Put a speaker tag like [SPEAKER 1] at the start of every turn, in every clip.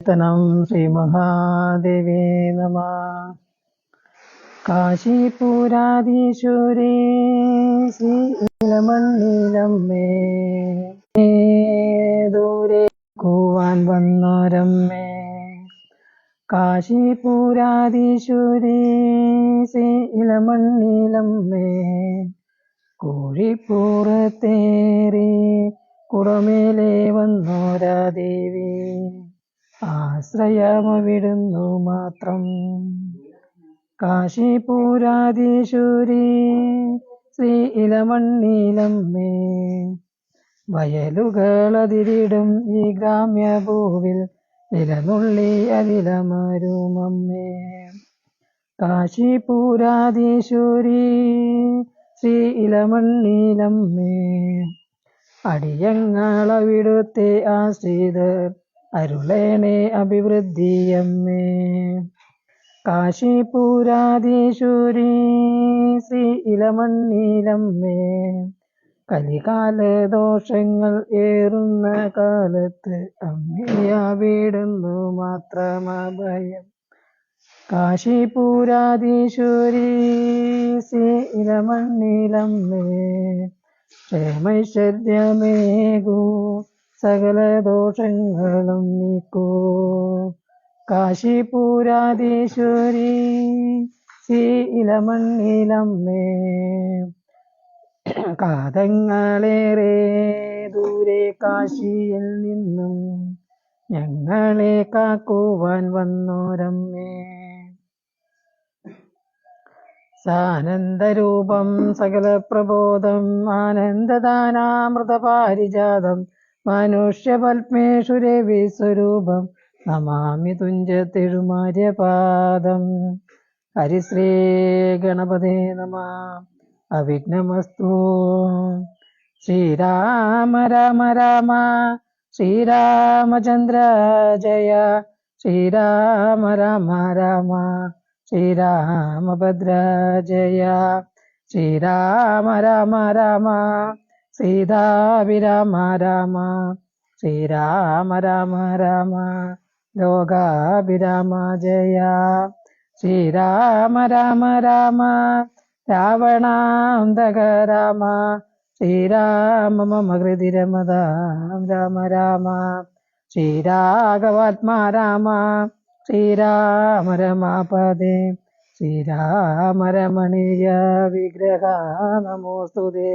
[SPEAKER 1] കീർത്തനം ശ്രീമഹാദേവേ നമ. കാശിപുരാധീശ്വരി ശ്രീലമണ്ണിലമ്മേ ദൂരെ കൂവാൻ വന്നോരമ്മേ. കാശിപുരാധീശ്വരി ശ്രീലമണ്ണിലമ്മേ കോഴിപ്പൂറത്തേറി കുടമേലെ വന്നോരാ ദേവി. ആശ്രയമവിടുന്നു മാത്രം. കാശിപൂരാധീശൂരി ശ്രീ ഇലമണ്ണീലമ്മേ വയലുകളതിരിടും ഈ ഗ്രാമ്യഭൂവിൽ നിലനുള്ളി അതിലമരുമമ്മേ. കാശിപൂരാധീശൂരി ശ്രീ ഇലമണ്ണീലമ്മേ അടിയങ്ങളവിടുത്തെ ആശ്രിതർ അരുളേണേ അഭിവൃദ്ധിയമ്മേ. കാശിപൂരാധീശ്വരി ശ്രീ ഇലമണ്ണീലമ്മേ. കലികാല ദോഷങ്ങൾ ഏറുന്ന കാലത്ത് അമ്മയാവിടുന്നു മാത്രമഭയം. കാശിപൂരാധീശ്വരി ശ്രീ ഇലമണ്ണീലമ്മേ. ക്ഷേമൈശ്വര്യമേകൂ. സകല ദോഷങ്ങളും നീക്കൂ. കാശിപൂരാധീശ്വരി ശ്രീ ഇലമണ്ണിലമ്മേ കാതങ്ങളേറെ ദൂരെ കാശിയിൽ നിന്നും ഞങ്ങളെ കാക്കുവാൻ വന്നോരമ്മേ. സാനന്ദരൂപം സകല പ്രബോധം ആനന്ദദാനാമൃതപാരിജാതം മനുഷ്യപത്മേഷു രവിസ്വരൂപം നമാമി തുഞ്ചത്തിഴുമാര്യപാദം. ഹരിശ്രീ ഗണപതേ നമ. അവിഘ്നമസ്തു. ശ്രീരാമ രാമ രാമ. ശ്രീരാമചന്ദ്ര ജയ. ശ്രീരാമ രാമ രാമ. ശ്രീരാമഭദ്ര ജയ. ശ്രീരാമ രാമ രാമ. സീതാഭിരാമ രാമ ശ്രീരാമ രാമ രാമ ലോകാഭിരാമ ജയ. ശ്രീരാമ രാമ രാമ രാവണാന്തക രാമ ശ്രീരാമ മമ ഹൃതി രമതാം രാമ രാമ ശ്രീരാഘവാത്മാ രാമ ശ്രീരാമ രമാപദേ ശ്രീരാമ രമണീയ വിഗ്രഹ നമോസ്തുതേ.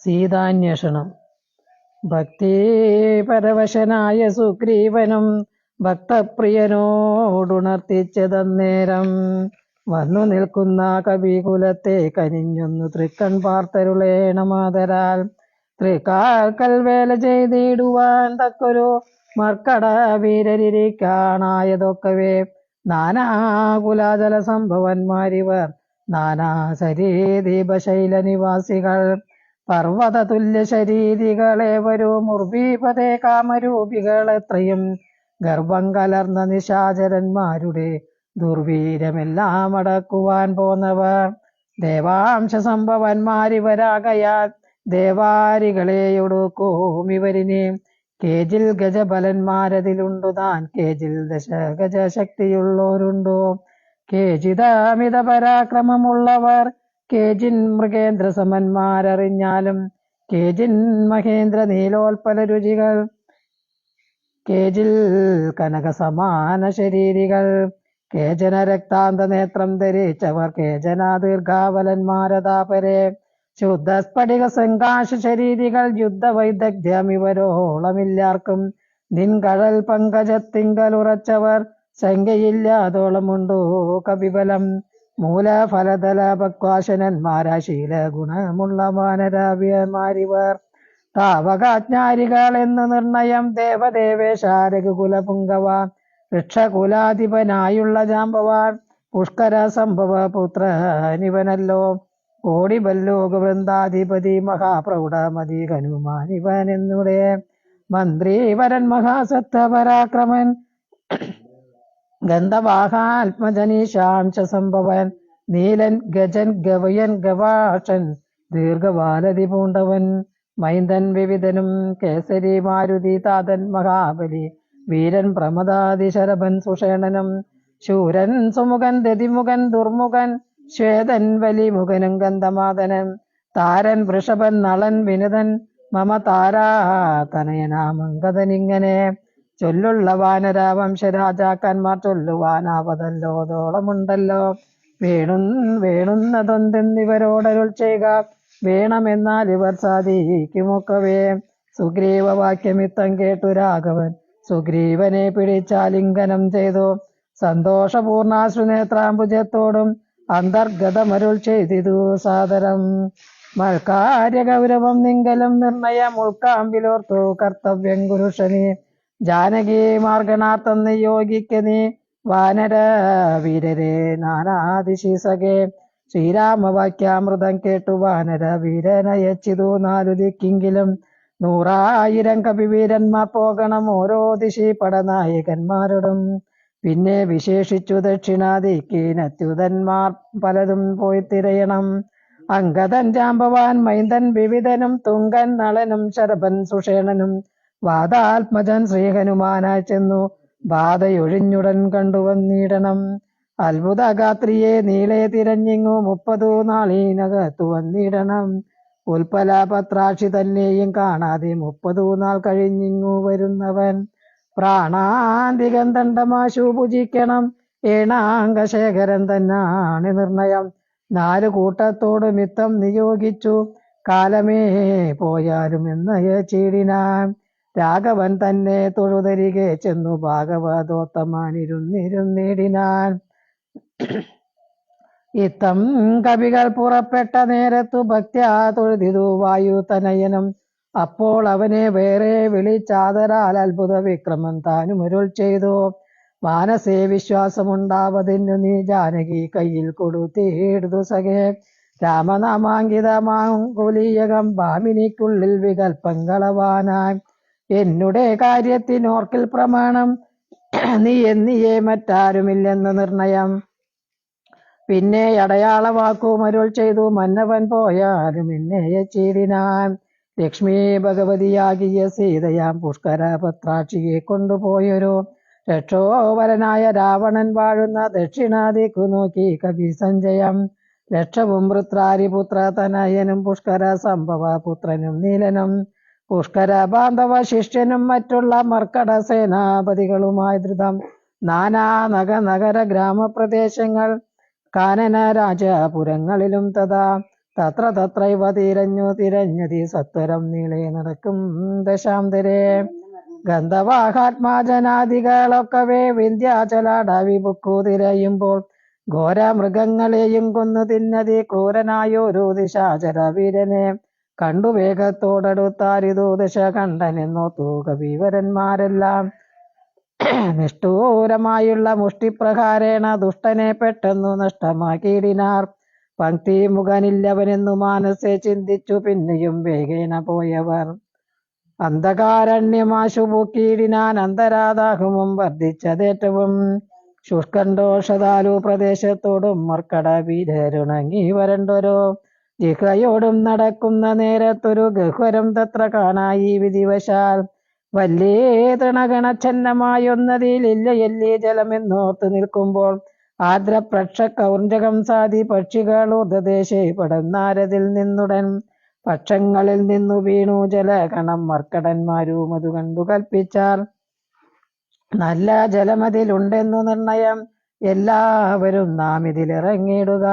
[SPEAKER 1] സീതാന്വേഷണം. ഭക്തി പരവശനായ സുഗ്രീവനും ഭക്തപ്രിയനോടുണർത്തിച്ചതന്നേരം വന്നു നിൽക്കുന്ന കവികുലത്തെ കനിഞ്ഞൊന്നു തൃക്കൺ പാർത്തരുളേണമാതരാൽ തൃക്കാൽക്കൽ വേല ചെയ്തിടുവാൻ തക്കൊരു മർക്കട വീരരിക്കാണായതൊക്കവേ നാനാകുലാജല സംഭവന്മാരിവർ നാനാ ശരീദീപശൈല നിവാസികൾ പർവത തുല്യ ശരീരികളെ വരൂ മുർവീപതേ കാമരൂപികൾ എത്രയും ഗർഭം കലർന്ന നിശാചരന്മാരുടെ ദുർവീരമെല്ലാം അടക്കുവാൻ പോന്നവർ. ദേവാംശ സംഭവന്മാരിവരാകയാൽ ദേവാരികളെയൊടുക്കും ഇവരിനെ. കേജിൽ ഗജബലന്മാരതിലുണ്ടു താൻ. കേജിൽ ദശ ഗജ കേജിതാമിത പരാക്രമമുള്ളവർ കേജിൻ മൃഗേന്ദ്ര സമന്മാരറിഞ്ഞാലും കേജിൻ മഹേന്ദ്ര നീലോൽപ്പല രുചികൾ കേജിൽ കനകസമാന ശരീരികൾ കേജന രക്താന്ത നേത്രം ധരിച്ചവർ കേജന ദീർഘാവലന്മാരതാപരെ ശുദ്ധ സ്ഫടിക സംഘാശ ശരീരികൾ യുദ്ധ വൈദഗ്ധ്യം ഇവരോളമില്ലാർക്കും നിൻകടൽ പങ്കജത്തിങ്കൽ ഉറച്ചവർ ശങ്കയില്ലാതോളമുണ്ടോ കവിബലം മൂലഫലതല പക്വാശനന്മാരാ ശീല ഗുണമുള്ള മാനരാവ്യമാരിവർ താവകാജ്ഞാരികൾ എന്ന് നിർണയം ദേവദേവേശ രഘുകുലപുങ്കവ വൃക്ഷകുലാധിപനായുള്ള ജാമ്പവാൻ പുഷ്കര സംഭവ പുത്ര നിവനല്ലോ വൃന്ദാധിപതി മഹാപ്രൗഢമതി ഹനുമാൻ ഇവൻ എന്നുടെ മന്ത്രി വരൻ മഹാസത്ത പരാക്രമൻ ഗന്ധവാഹാത്മജനീശാംശ സംഭവൻ. നീലൻ ഗജൻ ഗവയൻ ഗവാഷൻ ദീർഘവാലതി പൂണ്ടവൻ. മൈന്ദൻ വിവിധനും. കേസരി മാരുതി താതൻ മഹാബലി. വീരൻ പ്രമദാതിശരഭൻ സുഷേണനും. ശൂരൻ സുമുഖൻ ദതിമുഖൻ ദുർമുഖൻ. ശ്വേതൻ വലിമുഖനും ഗന്ധമാതനൻ. താരൻ വൃഷഭൻ നളൻ വിനുതൻ. മമ താരാതനയനാമങ്കതനിങ്ങനെ ചൊല്ലുള്ള വാനര വംശരാജാക്കന്മാർ ചൊല്ലുവാനാവതല്ലോ. തോളമുണ്ടല്ലോ. വേണു വേണുന്നതൊന്തെന്നിവരോടരുൾ ചെയ്യുക. വേണമെന്നാൽ ഇവർ സാധിക്കുമൊക്കവേ. സുഗ്രീവ വാക്യമിത്തം കേട്ടു രാഘവൻ. സുഗ്രീവനെ പിടിച്ചാലിംഗനം ചെയ്തു. സന്തോഷപൂർണാശ്രുനേത്രാംബുജത്തോടും അന്തർഗതമരുൾ ചെയ്തിതു സാദരം. മൽക്കാര്യ ഗൗരവം നിങ്കലും നിർണയം ഉൾക്കാമ്പിലോർത്തു കർത്തവ്യം കുരുഷനി. ജാനകി മാർഗണാർത്ഥം നിയോഗിക്ക നീ വാനര വീരരെ. നാനാദിശീസകെ ശ്രീരാമവാക്യാമൃതം കേട്ടു വാനര വീരനയച്ചിതു നാലു ദിക്കിങ്കിലും. നൂറായിരം കവിവീരന്മാർ പോകണം ഓരോ ദിശി പടനായകന്മാരോടും. പിന്നെ വിശേഷിച്ചു ദക്ഷിണാദിക്കീനത്യുതന്മാർ പലതും പോയി തിരയണം. അങ്കദൻ ജാമ്പവാൻ മൈന്ദൻ വിവിധനും തുങ്കൻ നളനും ശരഭൻ സുഷേണനും. വാദാത്മജൻ ശ്രീഹനുമാനായി ചെന്നു. ബാധയൊഴിഞ്ഞുടൻ കണ്ടുവന്നിടണം അത്ഭുതഗാത്രിയെ നീളെ തിരഞ്ഞിങ്ങു മുപ്പതു നാളീനകത്തു വന്നിടണം. ഉൽപ്പല പത്രാക്ഷി തന്നെയും കാണാതെ മുപ്പതു നാൾ കഴിഞ്ഞിങ്ങു വരുന്നവൻ പ്രാണാന്തികം ദണ്ഡമാശു പൂജിക്കണം. ഏണാംഗശേഖരൻ തന്നാണ് നിർണയം. നാല് കൂട്ടത്തോട് മിത്തം നിയോഗിച്ചു. കാലമേ പോയാലും എന്ന് ചീടിനാൻ. രാഘവൻ തന്നെ തൊഴുതരികെ ചെന്നു ഭാഗവതോത്തമാനിരുന്നിരുന്നിടിനാൻ. ഇത്തം കവികൾ പുറപ്പെട്ട നേരത്തു ഭക്ത്യാ തൊഴുതിതു വായുതനയനം. അപ്പോൾ അവനെ വേറെ വിളിച്ചാതരാൽ അത്ഭുത വിക്രമം താനും അരുൾ ചെയ്തു. മാനസേ വിശ്വാസമുണ്ടാവതിനു നീ ജാനകി കയ്യിൽ കൊടുത്തിടുതു സഖേ. രാമനാമാങ്കിതമാങ്കുലീയകം ഭാമിനിക്കുള്ളിൽ വികൽപ്പങ്ങളവാനായി എന്നുടെ കാര്യത്തിനോർക്കിൽ പ്രമാണം. നീ എന്നിയെ മറ്റാരുമില്ലെന്ന് നിർണയം. പിന്നെ അടയാള വാക്കും അരുൾ ചെയ്തു മന്നവൻ പോയാലും എന്നെ ചീടിനാൻ. ലക്ഷ്മി ഭഗവതിയാകിയ സീതയാം പുഷ്കര പത്രാക്ഷിയെ കൊണ്ടുപോയൊരു രക്ഷോവരനായ രാവണൻ വാഴുന്ന ദക്ഷിണാദിക്കു നോക്കി കവി സഞ്ജയം. ലക്ഷവും വൃത്രാരിപുത്ര തനയനും പുഷ്കര സംഭവ പുത്രനും നീലനും. പുഷ്കര ബാന്ധവ ശിഷ്യനും മറ്റുള്ള മർക്കട സേനാപതികളുമായി ധൃതം നാനാ നഗ നഗര ഗ്രാമപ്രദേശങ്ങൾ കാനന രാജപുരങ്ങളിലും തഥാ. തത്ര തത്രൈവ തിരഞ്ഞു തിരഞ്ഞതി സത്വരം നീളെ നടക്കും ദശാന്തരേ ഗന്ധവാഹാത്മാജനാദികളൊക്കവേ വിന്ധ്യാചലാടവി ബുക്കു തിരയുമ്പോൾ ഘോര മൃഗങ്ങളെയും കൊന്നു തിന്നതി ക്രൂരനായൊരു ദിശാചര വീരനെ കണ്ടു വേഗത്തോടടുത്താരിതു ദശ കണ്ടനെന്നു തൂക വിവരന്മാരെല്ലാം. നിഷ്ഠൂരമായുള്ള മുഷ്ടിപ്രകാരേണ ദുഷ്ടനെ പെട്ടെന്നു നഷ്ടമാക്കിയിടിനാർ. പങ്ക്തി മുഖനില്ലവനെന്നു മാനസെ ചിന്തിച്ചു പിന്നെയും വേഗേന പോയവർ. അന്ധകാരണ്യമാശു പൂക്കിയിടിനാൻ അന്തരാദാഹവും വർദ്ധിച്ചതേറ്റവും. ശുഷ്കണ്ഡോഷതാലു പ്രദേശത്തോടും മർക്കട വീരരുണങ്ങി വരണ്ടൊരു ജിഹ്രയോടും നടക്കുന്ന നേരത്തൊരു ഗഹ്വരം തത്ര കാണായി വിധിവശാൽ. വല്ലേ തൃണഗണച്ഛന്നമായൊന്നതിലില്ലയല്ലേ ജലമെന്നോർത്ത് നിൽക്കുമ്പോൾ ആദ്രപ്രക്ഷ കൗർജകം സാധി പക്ഷികൾ ഊർദ്ധദേശേ പടന്നാരതിൽ നിന്നുടൻ പക്ഷങ്ങളിൽ നിന്നു വീണു ജലകണം മർക്കടന്മാരും അത് കണ്ടു കൽപ്പിച്ചാൽ. നല്ല ജലമതിലുണ്ടെന്നു നിർണയം എല്ലാവരും നാം ഇതിലിറങ്ങിയിടുക.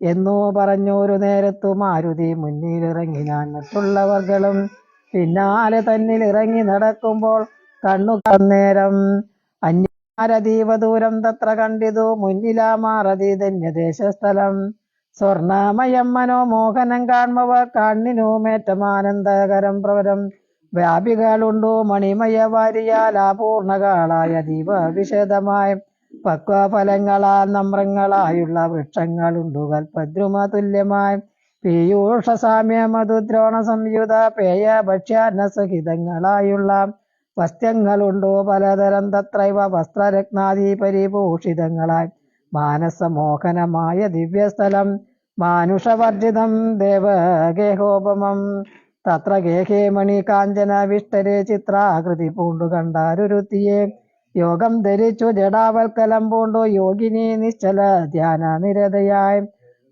[SPEAKER 1] എന്നു പറഞ്ഞൊരു നേരത്തു മാരുതി മുന്നിലിറങ്ങിനാൻ മറ്റുള്ളവർകളും പിന്നാലെ തന്നിൽ ഇറങ്ങി നടക്കുമ്പോൾ കണ്ണു കന്നേരം അന്യാരതീവ ദൂരം തത്ര കണ്ടിതു മുന്നിലാ മാറതി ധന്യദേശസ്ഥലം. സ്വർണമയം മനോമോഹനം കാൺമവ കണ്ണിനുമേറ്റമാനന്ദകരം പ്രവരം. വ്യാപികളുണ്ടോ മണിമയ വാരിയാൽ അപൂർണകാളായ ദീപ വിശദമായ പക്വഫലങ്ങളാൽ നമ്രങ്ങളായുള്ള വൃക്ഷങ്ങളുണ്ടു. കൽപദ്രുമ തുല്യമായ പീയൂഷ സാമ്യ മധുദ്രോണ സംയുത പേയ ഭക്ഷ്യാന്ന സഹിതങ്ങളായുള്ള വസ്ത്യങ്ങളുണ്ടോ പലതരം തത്രൈവ വസ്ത്രരത്നാദി പരിഭൂഷിതങ്ങളായി മാനസമോഹനമായ ദിവ്യസ്ഥലം മാനുഷവർജിതം ദേവഗേഹോപമം തത്ര ഗേഹേ മണി കാഞ്ചന വിഷ്ടരെ ചിത്രാകൃതി പൂണ്ടു കണ്ടാരുരുത്തിയെ. യോഗം ധരിച്ചു ജടാവൽക്കലം പൂണ്ടു യോഗിനി നിശ്ചല ധ്യാന നിരതയായും.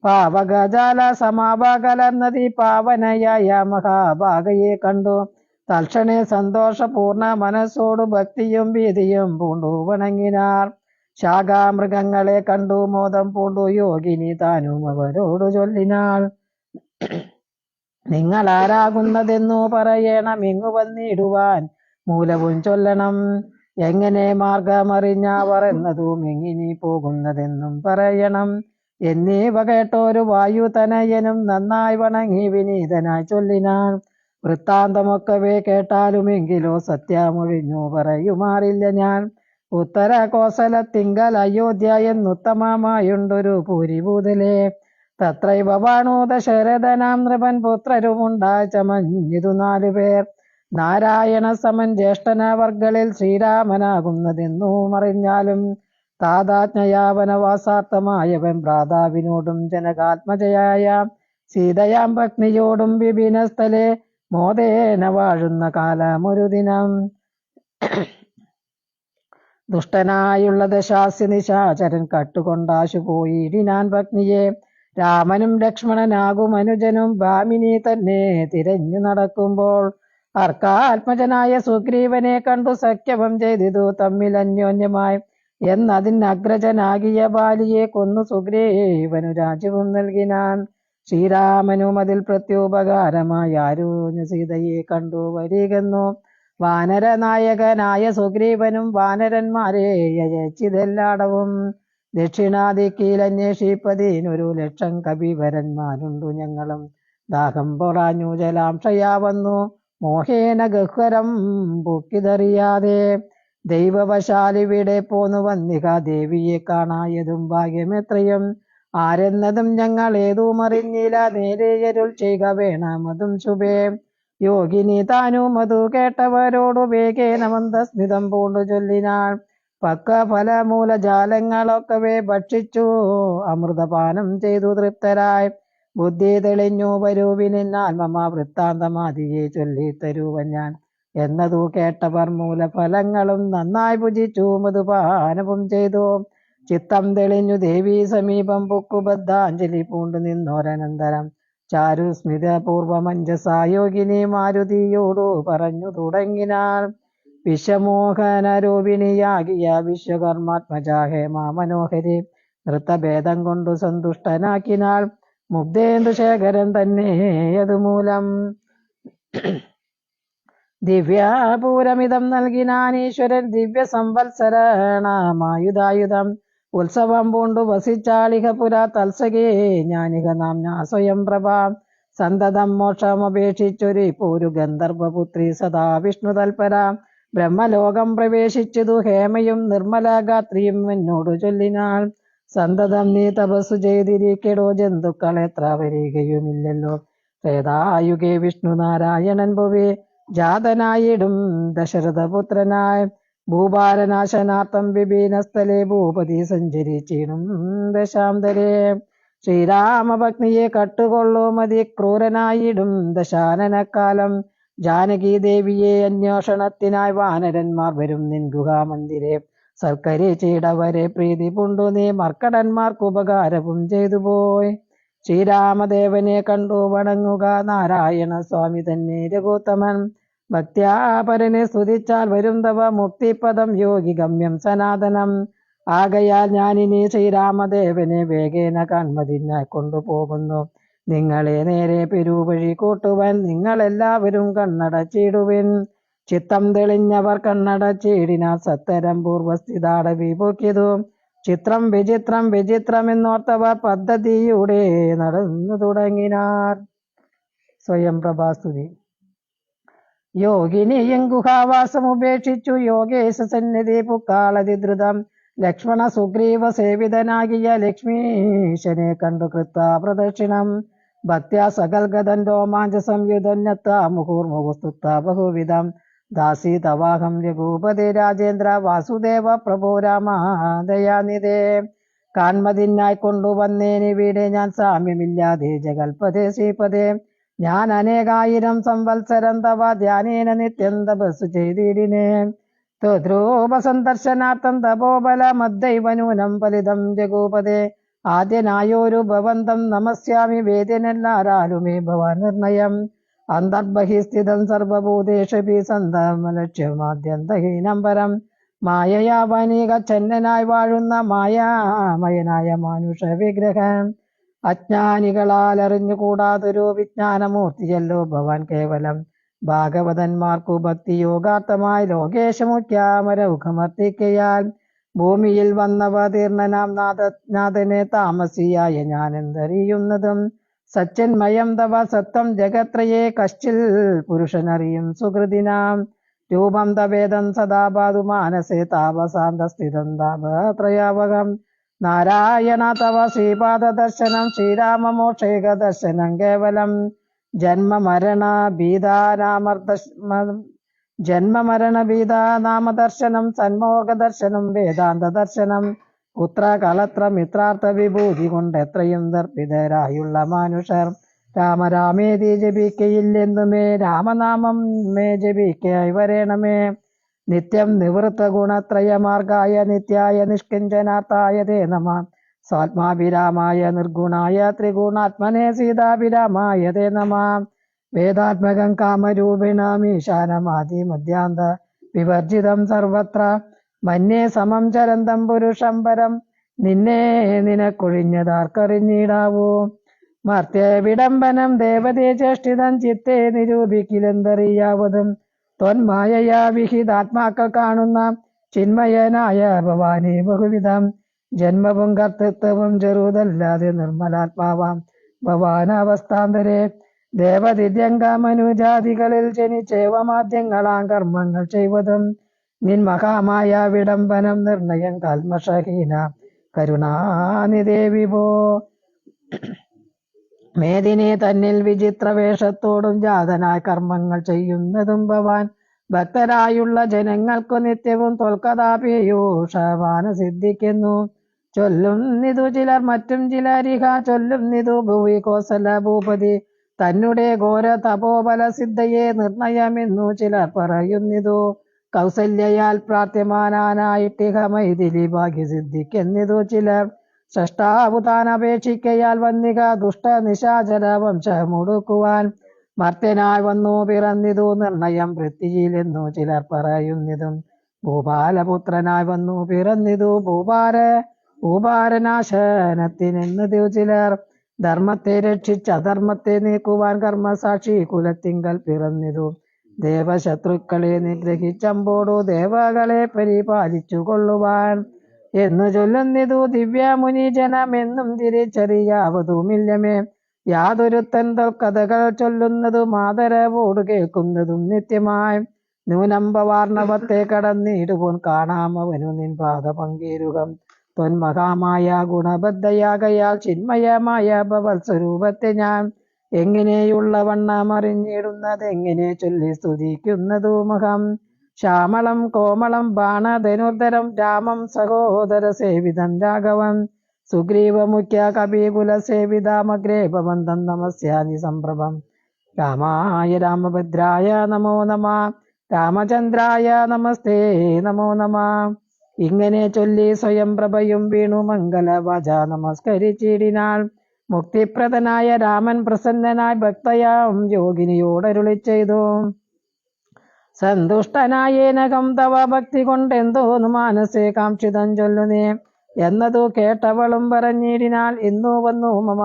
[SPEAKER 1] പാവകജാല സമാപകലർന്നതി പാവനയായ മഹാഭാഗയെ കണ്ടു. തൽക്ഷണി സന്തോഷപൂർണ മനസ്സോടു ഭക്തിയും ഭീതിയും പൂണ്ടു വണങ്ങിനാർ. ശാഖാമൃഗങ്ങളെ കണ്ടു മോദം പൂണ്ടു യോഗിനി താനും അവരോടു ചൊല്ലിനാൾ. നിങ്ങൾ ആരാകുന്നതെന്നു പറയണം ഇങ്ങു വന്നിടുവാൻ. മൂലവും ചൊല്ലണം. എങ്ങനെ മാർഗമറിഞ്ഞവർ എന്നതും എങ്ങിനി പോകുന്നതെന്നും പറയണം. എന്നീവ കേട്ടോരു വായുതനയനും നന്നായി വണങ്ങി വിനീതനായി ചൊല്ലിനാൻ. വൃത്താന്തമൊക്കവേ കേട്ടാലുമെങ്കിലോ സത്യമൊഴിഞ്ഞു പറയുമാറില്ല ഞാൻ. ഉത്തര കോസലത്തിങ്കൽ അയോധ്യ എന്നുത്തമമായുണ്ടൊരു പൂരിഭൂതലേ തത്രൈവ വാണൂത ദശരഥനാം നൃപൻ പുത്രരുമുണ്ടായ ചമഞ്ഞിതു നാലു പേർ നാരായണ സമൻ ജ്യേഷ്ഠനവർഗളിൽ ശ്രീരാമനാകുന്നതെന്നും അറിഞ്ഞാലും താതാജ്ഞയാവനവാസാർത്ഥമായവൻ ഭ്രാതാവിനോടും ജനകാത്മജയായ സീതയാം പത്നിയോടും വിപിനസ്ഥലെ മോദേന വാഴുന്ന കാലമൊരു ദിനം. ദുഷ്ടനായുള്ള ദശാസ്യ നിശാചരൻ കട്ടുകൊണ്ടാശു പോയിടിനാൻ പത്നിയെ. രാമനും ലക്ഷ്മണനാകും അനുജനും ഭാമിനി തന്നെ തിരഞ്ഞു നടക്കുമ്പോൾ അർക്കാത്മജനായ സുഗ്രീവനെ കണ്ടു സഖ്യവും ചെയ്തിതു. തമ്മിൽ അന്യോന്യമായി എന്നതിന് അഗ്രജനാകിയ ബാലിയെ കൊന്നു സുഗ്രീവനു രാജ്യവും നൽകിനാൻ. ശ്രീരാമനും അതിൽ പ്രത്യുപകാരമായി ആരൂഞ്ഞ സീതയെ കണ്ടു വരികെന്നു. വാനരനായകനായ സുഗ്രീവനും വാനരന്മാരെ യയച്ചിതെല്ലാടവും ദക്ഷിണാദിക്കിയിൽ അന്വേഷിപ്പതിനൊരു ലക്ഷം കവിവരന്മാരുണ്ടു. ഞങ്ങളും ദാഹം പൊറാഞ്ഞു ജലാംശയാ വന്നു. മോഹേന ഗഹ്വരം പൊക്കിതറിയാതെ ദൈവവശാലിവിടെ പോന്നു വന്നിക ദേവിയെ കാണായതും ഭാഗ്യമെത്രയും. ആരെന്നതും ഞങ്ങൾ ഏതും അറിഞ്ഞില്ല നേരെയരുൾ ചെയ്യുക വേണമതും ശുഭേ. യോഗിനി താനും അതു കേട്ടവരോടു വേഗേന മന്ദസ്മിതം പൂണ്ടു ചൊല്ലിനാൾ. പക്ക ഫലമൂല ഫലമൂലജാലങ്ങളൊക്കവേ ഭക്ഷിച്ചു അമൃതപാനം ചെയ്തു തൃപ്തരായി. ബുദ്ധി തെളിഞ്ഞു വരൂവിനാൽ മമ വൃത്താന്തമാതിയെ ചൊല്ലിത്തരൂവൻ ഞാൻ. എന്നതു കേട്ടവർ മൂലഫലങ്ങളും നന്നായി ഭുജിച്ചു മധുപാനവും ചെയ്തു. ചിത്തം തെളിഞ്ഞു ദേവി സമീപം പൊക്കുബദ്ധാഞ്ജലി പൂണ്ടു നിന്നോരനന്തരം. ചാരുസ്മിത പൂർവമഞ്ജസായോഗിനി മാരുതിയോടു പറഞ്ഞു തുടങ്ങിനാൾ വിഷമോഹനരൂപിണിയാകിയ വിശ്വകർമാത്മജാഹേ മാമനോഹരി നൃത്തഭേദം കൊണ്ടു സന്തുഷ്ടനാക്കിനാൾ മുഗ്ധേന്ദുശേഖരൻ തന്നെ അതുമൂലം ദിവ്യാപൂരമിതം നൽകിനാനീശ്വരൻ ദിവ്യ സംവത്സരണമായുധായുധം ഉത്സവം പൂണ്ടു വസിച്ചാളിഹപുര തത്സകേ ജ്ഞാനിക നാം സ്വയം പ്രഭ. സന്തതം മോക്ഷമപേക്ഷിച്ചൊരു പോരു ഗന്ധർവപുത്രി സദാ വിഷ്ണു തൽപര. ബ്രഹ്മലോകം പ്രവേശിച്ചതു ഹേമയും നിർമ്മല ഗാത്രിയും എന്നോടു ചൊല്ലിനാൾ. സന്തതം നീ തപസ്സു ചെയ്തിരിക്കടോ ജന്തുക്കൾ എത്ര വരികയുമില്ലല്ലോ വിഷ്ണു നാരായണൻ പൊവേ ജാതനായിടും ദശരഥപുത്രനായ ഭൂഭാരനാശനാർത്ഥം വിഭീനസ്ഥലെ ഭൂപതി സഞ്ചരിച്ചിടും ദശാന്തരേ. ശ്രീരാമഭഗ്നിയെ കട്ടുകൊള്ളുമതി ക്രൂരനായിടും ദശാനനക്കാലം. ജാനകി ദേവിയെ അന്വേഷണത്തിനായി വാനരന്മാർ വരും നിൻ ഗുഹാമന്ദിരെ സർക്കരെ ചീടവരെ പ്രീതി പുണ്ടു നീ മർക്കടന്മാർക്ക് ഉപകാരവും ചെയ്തു പോയി. ശ്രീരാമദേവനെ കണ്ടു വണങ്ങുക നാരായണ സ്വാമി തന്നെ രഘുത്തമൻ. ഭക്ത്യാപരനെ സ്തുതിച്ചാൽ വരും തവ മുക്തിപദം യോഗി ഗമ്യം സനാതനം. ആകയാൽ ഞാനിനി ശ്രീരാമദേവനെ വേഗേന കൺമതിനായി കൊണ്ടുപോകുന്നു. നിങ്ങളെ നേരെ പെരുവഴി കൂട്ടുവാൻ നിങ്ങളെല്ലാവരും കണ്ണടച്ചിടുവിൻ. ചിത്തം തെളിഞ്ഞവർ കണ്ണടച്ചിടിനാൽ സത്തരം പൂർവസ്ഥിതാടവി പൊക്കിയതു ചിത്രം വിചിത്രം വിചിത്രമെന്നോർത്തവർ പദ്ധതിയുടെ നടന്നു തുടങ്ങിനാർ. സ്വയം പ്രഭാസ്തുതി. യോഗിനിയും ഗുഹാവാസം ഉപേക്ഷിച്ചു. യോഗേശ സന്നിധി പുക്കാളതിദ്രുതം ലക്ഷ്മണ സുഗ്രീവ സേവിതനാകിയ ലക്ഷ്മീശനെ കണ്ടു കൃത്ത പ്രദക്ഷിണം. ഭക്ത്യാ സകൽഗതൻ രോമാഞ്ച സംയുധന്യത്ത മുഹൂർമുഹുസ്തുത്ത ബഹുവിധം. ദാസി തവാഹം രഘൂപതി രാജേന്ദ്ര വാസുദേവ പ്രഭു രാമ ദയാനിധേ കാൺമതിനായി കൊണ്ടുവന്നേനിവിടെ ഞാൻ സാമ്യമില്ലാതെ ജഗൽപതേ ശ്രീപതേ. ഞാൻ അനേകായിരം സംവത്സരം തവ ധ്യാനേന നിത്യം തപസ് ചെയ്തിടിനെ. ത്വദ്രൂപ സന്ദർശനാർത്ഥം തപോബല മദ്ദൈവനൂനം ഫലിതം രഘൂപതേ. ആദ്യനായോരു ഭവന്തം നമസ്യാമി വേദ്യനെല്ലാരാലുമേ ഭവ നിർണയം. അന്തർബഹിസ്ഥിതം സർവഭൂതേഷപി സന്തമലക്ഷ്യമാദ്യന്തഹീനം പരം. മായയാ വനീക ചെന്നനായി വാഴുന്ന മായാമയനായ മാനുഷ വിഗ്രഹം അജ്ഞാനികളാൽ അറിഞ്ഞുകൂടാതൊരു വിജ്ഞാനമൂർത്തിയല്ലോ ഭവാൻ കേവലം. ഭാഗവതന്മാർക്കു ഭക്തിയോഗാർത്ഥമായി ലോകേശമുഖ്യാമരമുഖമർത്തിക്കയാൽ ഭൂമിയിൽ വന്നവ തീർണനാം നാഥ നാഥനെ താമസിയായ ഞാൻ എന്തറിയുന്നതും സച്ചന്മയം തവ സത്വം ജഗത്രയേ കശ്ചിൽ പുരുഷനറിയും സുഹൃതിനാം. രൂപം തവേദം സദാ പാതു മാനസേ താപസാന്തസ്ഥിതം താപത്രയാവകം നാരായണ തവ ശ്രീപാദ ദർശനം ശ്രീരാമമോക്ഷേക ദർശനം കേവലം. ജന്മമരണ ഭീതാനാമർദ ജന്മമരണ ഭീതാനാമദർശനം വേദാന്ത ദർശനം വേദാന്ത ദർശനം പുത്ര കളത്ര മിത്രാർത്ഥ വിഭൂതി കൊണ്ട് എത്രയും ദർപ്പിതരായുള്ള മനുഷ്യർ. രാമരാമേതി ജപിക്കയില്ലെന്നുമേ രാമനാമം മേ ജപിക്കായി വരേണമേ. നിത്യം നിവൃത്ത ഗുണത്രയമാർഗായ നിത്യായ നിഷ്കിഞ്ചനാർത്ഥായ തേ നമ. സ്വാത്മാഭിരാമായ നിർഗുണായ ത്രിഗുണാത്മനെ സീതാഭിരാമായ തേ നമ. വേദാത്മകം കാമരൂപിണാമീശാനമാതി മധ്യാന്ത വിവർജിതം സർവത്ര. മന്യേ സമം ചരന്തം പുരുഷം പരം. നിന്നെ നിനക്കൊഴിഞ്ഞതാർക്കറിഞ്ഞിടാവൂ. മർത്യ വിടംബനം ദേവതേ ചേഷ്ടിതം ചിത്തെ നിരൂപിക്കിലെന്തറിയാവതും. ത്വന്മായയാ വിഹിതാത്മാക്ക കാണുന്ന ചിന്മയനായ ഭവാനി ബഹുവിധം. ജന്മവും കർത്തൃത്വവും ചെറുതല്ലാതെ നിർമ്മലാത്മാവാം. ഭവാനവസ്ഥാന്തരെ ദേവദിദ്യംഗമനുജാതികളിൽ ജനിച്ചേവമാദ്യങ്ങളാം കർമ്മങ്ങൾ ചെയ്വതും. നിൻ മഹാമായ വിടംബനം നിർണയം കൽമഷഹീന. കരുണാനിദേവി പോ മേദിനെ തന്നിൽ വിചിത്ര വേഷത്തോടും ജാതനായ കർമ്മങ്ങൾ ചെയ്യുന്നതും ഭവാൻ ഭക്തരായുള്ള ജനങ്ങൾക്കു നിത്യവും തൊൽക്കഥാപേയൂഷവാന സിദ്ധിക്കുന്നു ചൊല്ലും നിതു ചിലർ മറ്റും ചിലരിഹ ചൊല്ലുന്നിതു ഭൂവി കോസല ഭൂപതി. തന്നെ ഘോര തപോബല സിദ്ധയെ നിർണയമെന്നു ചിലർ പറയുന്നിതു. കൗസല്യയാൽ പ്രാർത്ഥ്യമാനായിട്ടിഹ മൈഥിലി ഭാഗ്യ സിദ്ധിക്കെന്നിതു ചിലർ. സൃഷ്ടാവു താൻ അപേക്ഷിക്കയാൽ വന്നിക ദുഷ്ട നിശാചര വംശമുടുക്കുവാൻ മർത്യനായി വന്നു പിറന്നിതു നിർണയം വൃത്തിയിലെന്നു ചിലർ പറയുന്നതും. ഭൂപാലപുത്രനായി വന്നു പിറന്നിതു ഭൂപാര ഭൂപാരനാശനത്തിനെന്നതു ചിലർ. ധർമ്മത്തെ രക്ഷിച്ച് അധർമ്മത്തെ നീക്കുവാൻ കർമ്മസാക്ഷി കുലത്തിങ്കൽ പിറന്നിതു. ദേവശത്രുക്കളെ നിഗ്രഹിച്ചമ്പോടു ദേവകളെ പരിപാലിച്ചു കൊള്ളുവാൻ എന്നു ചൊല്ലുന്നിതു ദിവ്യമുനി ജനമെന്നും തിരിച്ചറിയാവതുമില്ലമേ. യാതൊരുത്തൻ കഥകൾ ചൊല്ലുന്നതും ആദരവോട് കേൾക്കുന്നതും നിത്യമായി. നൂനമ്പവാർണവത്തെ കടന്നിടുപോൻ കാണാമവനു നിൻ പാദ പങ്കീരുകം ത്വന്മഹാമായ ഗുണബദ്ധയാകയാൽ ചിന്മയമായ ഭവൽ സ്വരൂപത്തെ ഞാൻ എങ്ങനെയുള്ള വണ്ണം എങ്ങനെ ചൊല്ലി സ്തുതിക്കുന്നതു മുഖം? ശ്യാമളം കോമളം ബാണധനുർധരം രാമം സഹോദര സേവിതം സുഗ്രീവ മുഖ്യ കപികുല സേവിതാമഗ്രേ ഭവന്തം നമസ്യാനി സംഭ്രമം. രാമായ രാമഭദ്രായ നമോ നമ. രാമചന്ദ്രായ നമസ്തേ നമോ നമ. ഇങ്ങനെ ചൊല്ലി സ്വയം പ്രഭയും വീണു മംഗലവാച നമസ്കരിച്ചിടിനാൾ. മുക്തിപ്രദനായ രാമൻ പ്രസന്നനായി ഭക്തയാം യോഗിനിയോടരുളി ചെയ്തു. സന്തുഷ്ടനായേനകം തവ ഭക്തി കൊണ്ടെന്തോന്നു മാനസേ കാക്ഷിതം ചൊല്ലുനേ എന്നതു കേട്ടവളും പറഞ്ഞിരിനാൽ ഇന്നു വന്നു മമ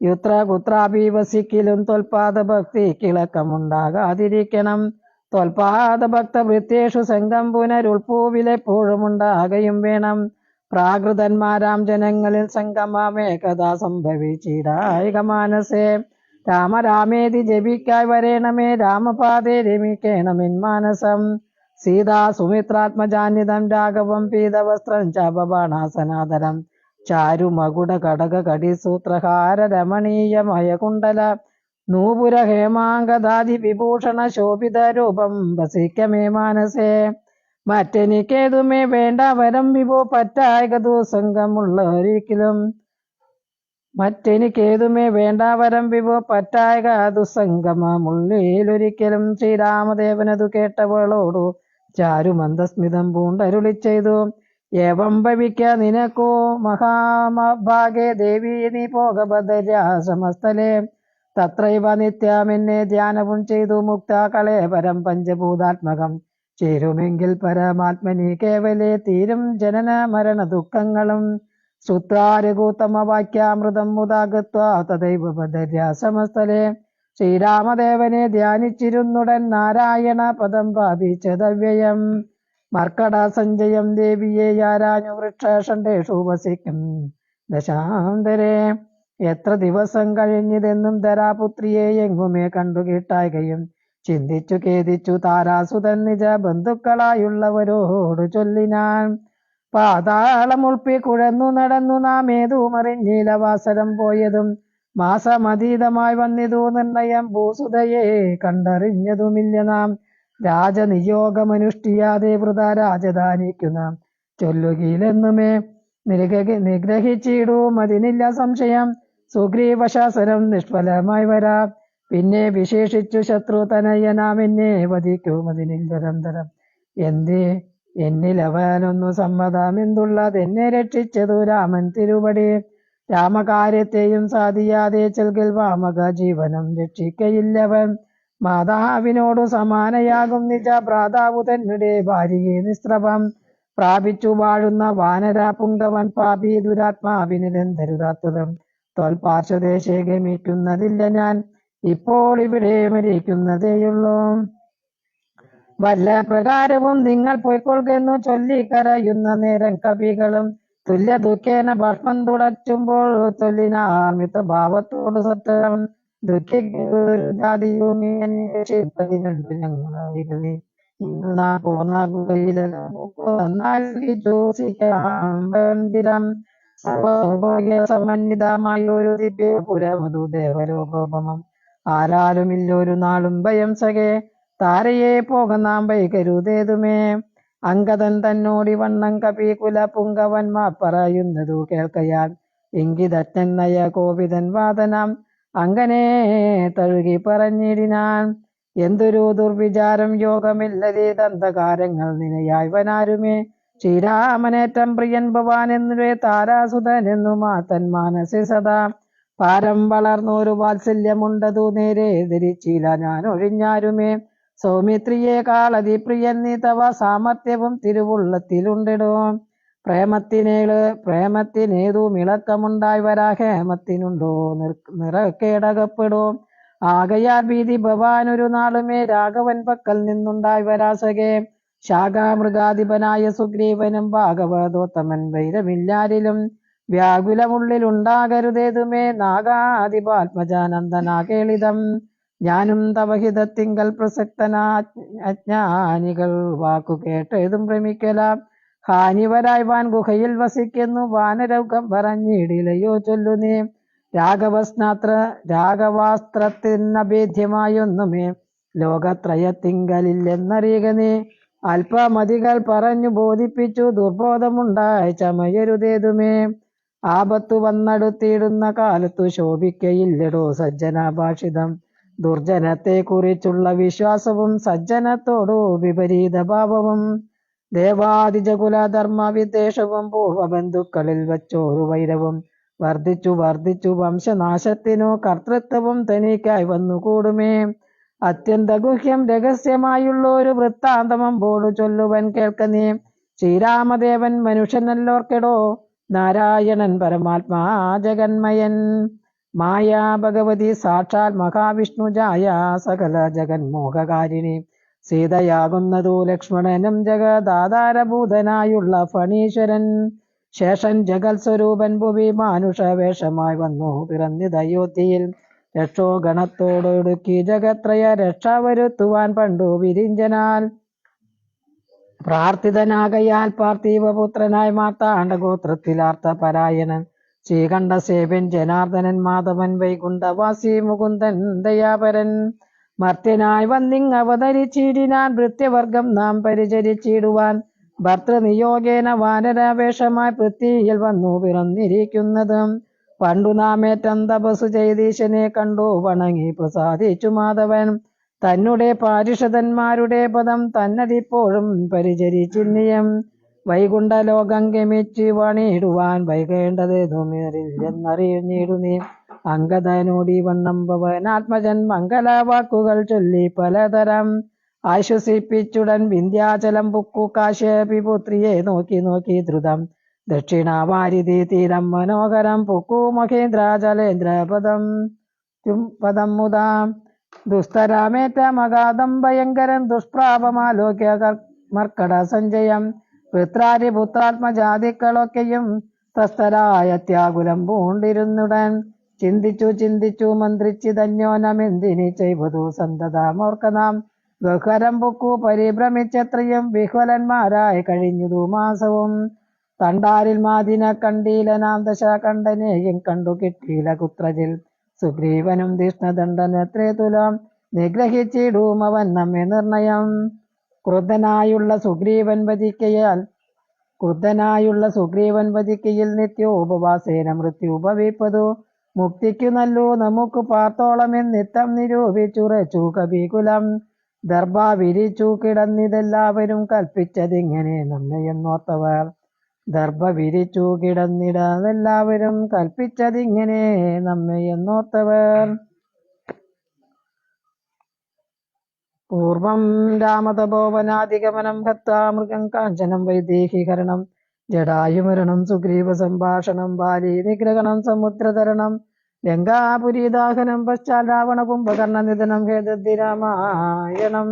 [SPEAKER 1] യുത്ര കുത്രാഭി വസിക്കിലും തൊൽപാദ ഭക്തി കിളക്കമുണ്ടാകാതിരിക്കണം. ത്വൽപാദ ഭക്തവൃത്തേഷു സംഘം പുനരുൾപ്പൂവിലെപ്പോഴുമുണ്ടാകയും വേണം. പ്രാകൃതന്മാരാം ജനങ്ങളിൽ സംഗമമേകഥാ സംഭവിച്ചിടായിക മാനസേ. രാമരാമേതി ജപിക്കായി വരേണമേ രാമപാതേ രമിക്കേണമിൻ മാനസം. സീതാ സുമിത്രാത്മജാന്യതം രാഘവം പീതവസ്ത്രം ചാപബാണാസനാദരം ചാരുമകുട കടക കടിസൂത്രഹാര രമണീയമയ കുണ്ടല നൂപുര ഹേമാങ്കദാതി വിഭൂഷണ ശോഭിത രൂപം വസിക്കമേ മാനസേ. മറ്റെനിക്കേതുമേ വേണ്ട വരം വിഭോ പറ്റായകതു ദുസംഗമുള്ളൊരിക്കലും മറ്റെനിക്കേതുമേ വേണ്ട വരം വിഭോ പറ്റായക ദുസംഗമുള്ളിലൊരിക്കലും ശ്രീരാമദേവനതു കേട്ടവളോടു ചാരുമന്ദസ്മിതം പൂണ്ടരുളി ചെയ്തു. ഏവം ഭവിക്ക നിനക്കോ മഹാമഭാഗേ ദേവി നീ പോക സമസ്തലേ. തത്രൈവ നിത്യമെന്നെ ധ്യാനവും ചെയ്തു മുക്ത കളേപരം പഞ്ചഭൂതാത്മകം. ചേരുമെങ്കിൽ പരമാത്മനി കേവലേ തീരും ജനന മരണ ദുഃഖങ്ങളും. സുത്താരകൂത്തമവാക്യാമൃതം മുതാകത്വ തദൈവ സമസ്തലേ. ശ്രീരാമദേവനെ ധ്യാനിച്ചിരുന്നുടൻ നാരായണ പദം പ്രാപിച്ചതവ്യയം. മർക്കട സഞ്ജയം ദേവിയെ യാരാഞ്ഞു വൃക്ഷേഷണ്ടേഷു വസിക്കും ദശാന്തരേ. എത്ര ദിവസം കഴിഞ്ഞിതെന്നും ധരാപുത്രിയെ എങ്ങുമേ കണ്ടു കിട്ടായകയും ചിന്തിച്ചു ഖേദിച്ചു താരാസുതൻ നിജ ബന്ധുക്കളായുള്ളവരോട് ചൊല്ലിനാൻ പാതാളം ഉൾപ്പി കുഴന്നു നടന്നു നാം ഏതു മറിഞ്ഞീലവാസരം പോയതും മാസമതീതമായി വന്നിതു നിർണയം ഭൂസുതയെ കണ്ടറിഞ്ഞതുമില്ല നാം. രാജനിയോഗമനുഷ്ഠിയാതെ വൃത രാജധാനിക്കുന്ന ചൊല്ലുകയിലെന്നുമേ നിരക നിഗ്രഹിച്ചിടും അതിനില്ല സംശയം. സുഗ്രീവശാസനം നിഷ്ഫലമായി വരാം. പിന്നെ വിശേഷിച്ചു ശത്രു തനയനാം എന്നെ വധിക്കും അതിനില്ലൊരന്തരം എന്തേ? എന്നിൽ അവനൊന്നു സമ്മതമെന്തുള്ളത് എന്നെ രക്ഷിച്ചതു രാമൻ തിരുവടി രാമകാര്യത്തെയും സാധിയാതെ ചെൽകിൽ വാമക ജീവനം രക്ഷിക്കയില്ലവൻ. മാതാവിനോടു സമാനയാകും നിജ ഭ്രാതാവു തന്നെ ഭാര്യയെ നിസ്രവം. പ്രാപിച്ചു വാഴുന്ന വാനര പുങ്കവൻ പാപി ദുരാത്മാവിനിരന്തരുതാത്തതം തോൽപാർശ്വദേശേ ഗമിക്കുന്നതില്ല ഞാൻ. ഇപ്പോൾ ഇവിടെ മരിക്കുന്നതേയുള്ളൂ. വല്ല പ്രകാരവും നിങ്ങൾ പോയിക്കൊള്ളുന്നു ചൊല്ലിക്കരയുന്ന നേരം കവികളും തുല്യ ദുഃഖേന ഭക്ഷണം തുടച്ചുമ്പോൾ തൊല്ലിനാമിത ഭാവത്തോട് സത്യം സർവോപയ സമന്വിതമായ ഒരു ദിവ്യപുരമതു ദേവലോകോപമം. ആരാലുമില്ലൊരു നാളും ഭയം സകേ താരയെ പോകനാം വൈകരുതേതുമേ. അങ്കതൻ തന്നോടി വണ്ണം കപികുല പുങ്കവന്മാർ പറയുന്നതു കേൾക്കയാൽ ഇങ്കിതറ്റൻ നയ കോപിതൻ വാദനം. അങ്ങനെ തഴുകി പറഞ്ഞിടിനാൻ. എന്തൊരു ദുർവിചാരം യോഗമില്ലതേ ദന്തകാരങ്ങൾ നിനയായവനാരുമേ ശ്രീരാമനേറ്റം പ്രിയൻ ഭവാൻ എന്നുവേ താരാസുതൻ എന്നു മാത്തൻ മാനസി സദാ. പാരം വളർന്നൊരു വാത്സല്യമുണ്ടതു നേരെ ധരിച്ചില്ല ഞാൻ ഒഴിഞ്ഞാരുമേ സൗമിത്രിയെ കാളതി പ്രിയൻ തവ സാമർത്ഥ്യവും തിരുവുള്ളത്തിലുണ്ടിടോ. പ്രേമത്തിനേൾ പ്രേമത്തിനേതു മിളക്കമുണ്ടായി വരാ ഹേമത്തിനുണ്ടോ നിറക്കേടകപ്പെടും. ആകയാൽ ഭീതി ഭവാൻ ഒരു നാളുമേ രാഘവൻ പക്കൽ നിന്നുണ്ടായി വരാസകേ ശാഖാമൃഗാധിപനായ സുഗ്രീവനും ഭാഗവതോത്തമൻ വൈരമില്ലാരിലും വ്യാകുലമുള്ളിലുണ്ടാകരുതേതുമേ നാഗാധിപാത്മജാനന്ദനാ കേളിതം ഞാനും തവഹിതത്തിങ്കൽ പ്രസക്തനാ അജ്ഞാനികൾ. വാക്കു കേട്ടേതും ഭ്രമിക്കല. ഹാനിവരായി വാൻ ഗുഹയിൽ വസിക്കുന്നു. വാനരൗകം പറഞ്ഞിടിലയോ ചൊല്ലു നീ രാഘവസ്നാത്ര രാഘവാസ്ത്രത്തിനഭേദ്യമായൊന്നുമേ. ലോകത്രയത്തിങ്കലില്ലെന്നറിയുക നീ അല്പമതികൾ പറഞ്ഞു ബോധിപ്പിച്ചു. ദുർബോധമുണ്ടായ ചമയരുതേതുമേ. ആപത്തു വന്നടുത്തിടുന്ന കാലത്തു ശോഭിക്കയില്ലടോ സജ്ജനാഭാഷിതം. ദുർജനത്തെ കുറിച്ചുള്ള വിശ്വാസവും സജ്ജനത്തോടു വിപരീത ഭാവവും ദേവാദിജകുലധർമ്മ വിദ്വേഷവും പൂർവബന്ധുക്കളിൽ വച്ചോരു വൈരവും. വർദ്ധിച്ചു വർദ്ധിച്ചു വംശനാശത്തിനോ കർത്തൃത്വവും തനിക്കായി വന്നുകൂടുമേ. അത്യന്ത ഗുഹ്യം രഹസ്യമായുള്ള ഒരു വൃത്താന്തമം പോടു ചൊല്ലുവൻ കേൾക്കുന്നേ ശ്രീരാമദേവൻ മനുഷ്യനല്ലോർക്കെടോ. നാരായണൻ പരമാത്മാ ജഗന്മയൻ. മായാ ഭഗവതി സാക്ഷാൽ മഹാവിഷ്ണു ജായ സകല ജഗന്മോഹകാരിണി. സീതയാകുന്നതു ലക്ഷ്മണനും ജഗദാധാരഭൂതനായുള്ള ഫണീശ്വരൻ. ശേഷൻ ജഗൽ സ്വരൂപൻ ഭുവി മാനുഷ വേഷമായി വന്നു പിറന്നിതയോധ്യയിൽ രക്ഷോ ഗണത്തോടൊടുക്കി ജഗത്രയ രക്ഷ വരുത്തുവാൻ പണ്ടു വിരിഞ്ചനാൽ. പ്രാർത്ഥിതനാകയാൽ പാർത്ഥിവപുത്രനായി മാർത്താണ്ഡ ഗോത്രത്തിലാർത്ഥ പരായണൻ ശ്രീകണ്ഠ സേവൻ ജനാർദ്ദനൻ മാധവൻ വൈകുണ്ഠവാസി മുകുന്ദൻ ദയാപരൻ മർത്യനായി വന്നിങ് അവതരിച്ചിടിനാൻ ഭൃത്യവർഗം നാം പരിചരിച്ചിടുവാൻ ഭർത്തൃനിയോഗേന വാനരാവേഷമായി പൃഥ്വിയിൽ വന്നു പിറന്നിരിക്കുന്നതും. പണ്ടു നാം ഏറ്റം ചെയ്തീശനെ കണ്ടു വണങ്ങി പ്രസാദിച്ചു മാധവൻ. തന്നെ പാരിഷതന്മാരുടെ പദം തന്നതിപ്പോഴും പരിചരിച്ചിന്നിയം. വൈകുണ്ഠലോകം ഗമിച്ച് വണിയിടുവാൻ വൈകേണ്ടതെന്നുമില്ലെന്നറിഞ്ഞിടു നീ അങ്കതനോടി വണ്ണം ഭവനാത്മജൻ മംഗലവാക്കുകൾ ചൊല്ലി പലതരം ആശ്വസിപ്പിച്ചുടൻ വിന്ധ്യാചലം പുക്കു കാശ്യപി പുത്രിയെ നോക്കി നോക്കി ധ്രുതം ദക്ഷിണാവാരിധി തീരം മനോഹരം പുക്കു മഹേന്ദ്രാചലേന്ദ്രപദം. പദം പദം മുതാം ദുസ്തരാമേറ്റ മഗാധം ഭയങ്കരൻ ദുഷ്പ്രാപമാലോക്യ മർക്കട സഞ്ജയം. പിത്രാരി പുത്രാത്മജാതിക്കളൊക്കെയും തസ്തരായ ത്യാകുലം പൂണ്ടിരുന്നുടൻ. ചിന്തിച്ചു ചിന്തിച്ചു മന്ത്രിച്ചു ധന്യോനമെന്തിനി ചെയ്തു സന്തതാമോർക്കനാം ബഹുരം പൊക്കു പരിഭ്രമിച്ചത്രയും വിഹ്വലന്മാരായി കഴിഞ്ഞതു മാസവും. തണ്ടാരിൽ മാതിന കണ്ടീലനാം കണ്ടനെയും കണ്ടു കിട്ടീല കുത്രജിൽ. സുഗ്രീവനും ധിഷ്ണദണ്ഡനത്രേ തുലാം നിഗ്രഹിച്ചിടും അവൻ നമ്മെ നിർണയം. ക്രുദ്ധനായുള്ള സുഗ്രീവൻ വധിക്കയാൽ ക്രുദ്ധനായുള്ള സുഗ്രീവൻ വധിക്കയിൽ നിത്യോപവാസേന മൃത്യു ഉപവിപ്പതു മുക്തിക്കു നല്ലു നമുക്ക് പാർത്തോളമെന്നിത്തം നിരൂപിച്ചുറച്ചു കവികുലം. ദർഭ വിരിച്ചു കിടന്നിതെല്ലാവരും കൽപ്പിച്ചതിങ്ങനെ നമ്മയെന്നോർത്തവർ ദർഭ വിരിച്ചു കിടന്നിടതെല്ലാവരും കൽപ്പിച്ചതിങ്ങനെ നമ്മെ എന്നോർത്തവർ. പൂർവം രാമതപോവനാധിഗമനം ഭക്താമൃഗം കാഞ്ചനം വൈദേഹീകരണം ജടായുമരണം സുഗ്രീവ സംഭാഷണം ബാലി നിഗ്രഹണം സമുദ്രതരണം ലങ്കാപുരീദാഹനം പശ്ചാൽ രാവണ കുംഭകർണ നിധനം ഹേതദ്ധി രാമായണം.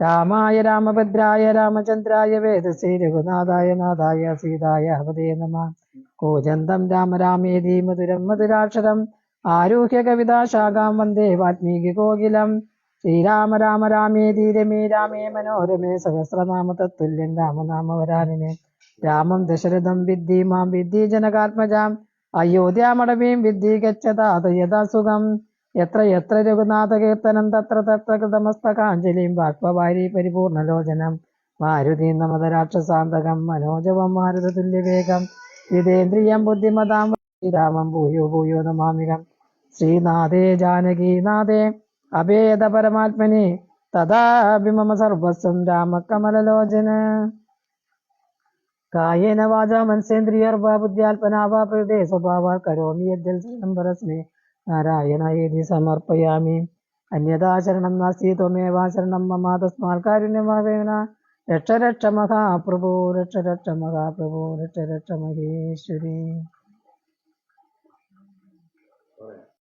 [SPEAKER 1] രാമായ രാമഭദ്രായ രാമചന്ദ്രായ വേദശ്രീ രഘുനാഥായ നാഥായ സീതായ ഹൃദയ നമ. കോചന്തം രാമ രാമേതി മധുരം മധുരാക്ഷരം. ആരൂഹ്യ കവിതാശാഖാം വന്ദേ വാൽമീകി കോകിലം. ശ്രീരാമ രാമ രാമേതി രമേ രാമേ മനോരമേ സഹസ്രനാമ തത്തുല്യൻ രാമനാമവരാനിനെ രാമം ദശരഥം വിദ്ധി മാം വിദ്ധി ജനകാത്മജാം. അയോധ്യാമടവീം വിദ്ധി ഗച്ഛതാത യഥാ സുഖം. എത്ര എത്ര രഘുനാഥ കീർത്തനം തത്ര തത്ര കൃതമസ്തകാഞ്ജലിയും ബാഷ്പവാരി പരിപൂർണലോചനം. മാരുതി നമതരാക്ഷസാന്തകം മനോജവം മാരുത തുല്യവേഗം ജിതേന്ദ്രിയം ബുദ്ധിമതാം ശ്രീരാമം ഭൂയോ ഭൂയോ നമാമികം. ശ്രീനാഥേ ജാനകീനാഥേ അഭേദ പരമാത്മനെ തഥാഭിമമ സർവസ്വം രാമകമലലോചന. കായേന വാച മനസേന്ദ്രിയർവ ബുദ്ധ്യാൽപനാവാ പ്രകൃതേ സ്വഭാവാൽ കരോമി യദ്ദൽ പരസ്മേ നാരായണയേതി സമർപ്പയാമി. അന്യതാചരണം നാസ്തി ത്വമേവാചരണം മമ തസ്മാൽ കാരുണ്യമാവേന രക്ഷ രക്ഷ മഹാപ്രഭു രക്ഷ രക്ഷ മഹാപ്രഭു രക്ഷ രക്ഷ മഹേശ്വരി.